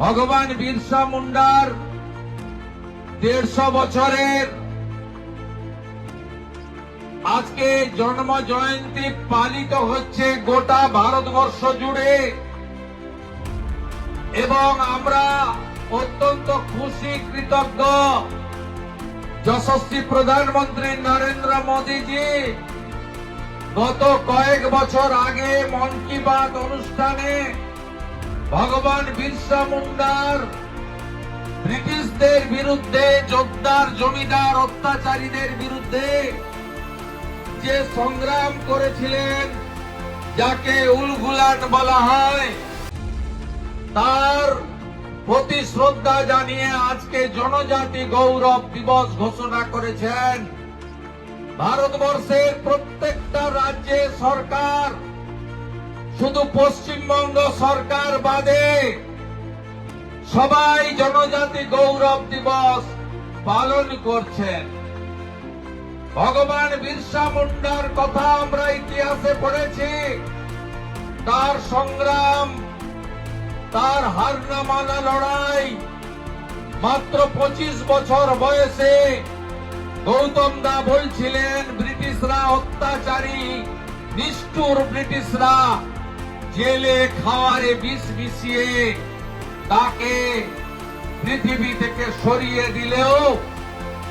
ভগবান বিরসা মুন্ডার দেড়শো বছরের আজকে জন্ম জয়ন্তী পালিত হচ্ছে গোটা ভারতবর্ষ জুড়ে। এবং আমরা অত্যন্ত খুশি, কৃতজ্ঞ যশস্বী প্রধানমন্ত্রী নরেন্দ্র মোদীজি। গত কয়েক বছর আগে মন কি বাত অনুষ্ঠানে ভগবান বিরসা মুন্ডার ব্রিটিশদের বিরুদ্ধে, যোদ্ধার, জমিদার, অত্যাচারীদের বিরুদ্ধে যে সংগ্রাম করেছিলেন, যাকে উলগুলাট বলা হয়, তার প্রতি শ্রদ্ধা জানিয়ে আজকে জনজাতি গৌরব দিবস ঘোষণা করেছেন। ভারতবর্ষের প্রত্যেকটা রাজ্যে সরকার শুধু পশ্চিমবঙ্গ সরকার বাদে সবাই জনজাতি গৌরব দিবস পালন করছেন। ভগবান বিরসা মুন্ডার কথা আমরা ইতিহাসে পড়েছি। তার সংগ্রাম, তার হার মানা লড়াই, মাত্র পঁচিশ বছর বয়সে গৌতম দা বলছিলেন, ব্রিটিশরা অত্যাচারী, নিষ্ঠুর ব্রিটিশরা। জেলে খাওয়ারে বিষ মিশিয়ে তাকে পৃথিবী থেকে সরিয়ে দিলেও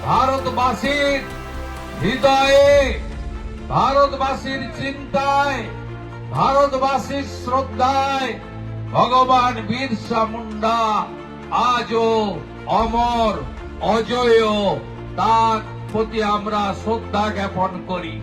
ভারতবাসীর হৃদয়ে, ভারতবাসীর চিন্তায়, ভারতবাসীর শ্রদ্ধায় ভগবান বিরসা মুন্ডা আজও অমর, অজয়। তার প্রতি আমরা শ্রদ্ধা জ্ঞাপন করি।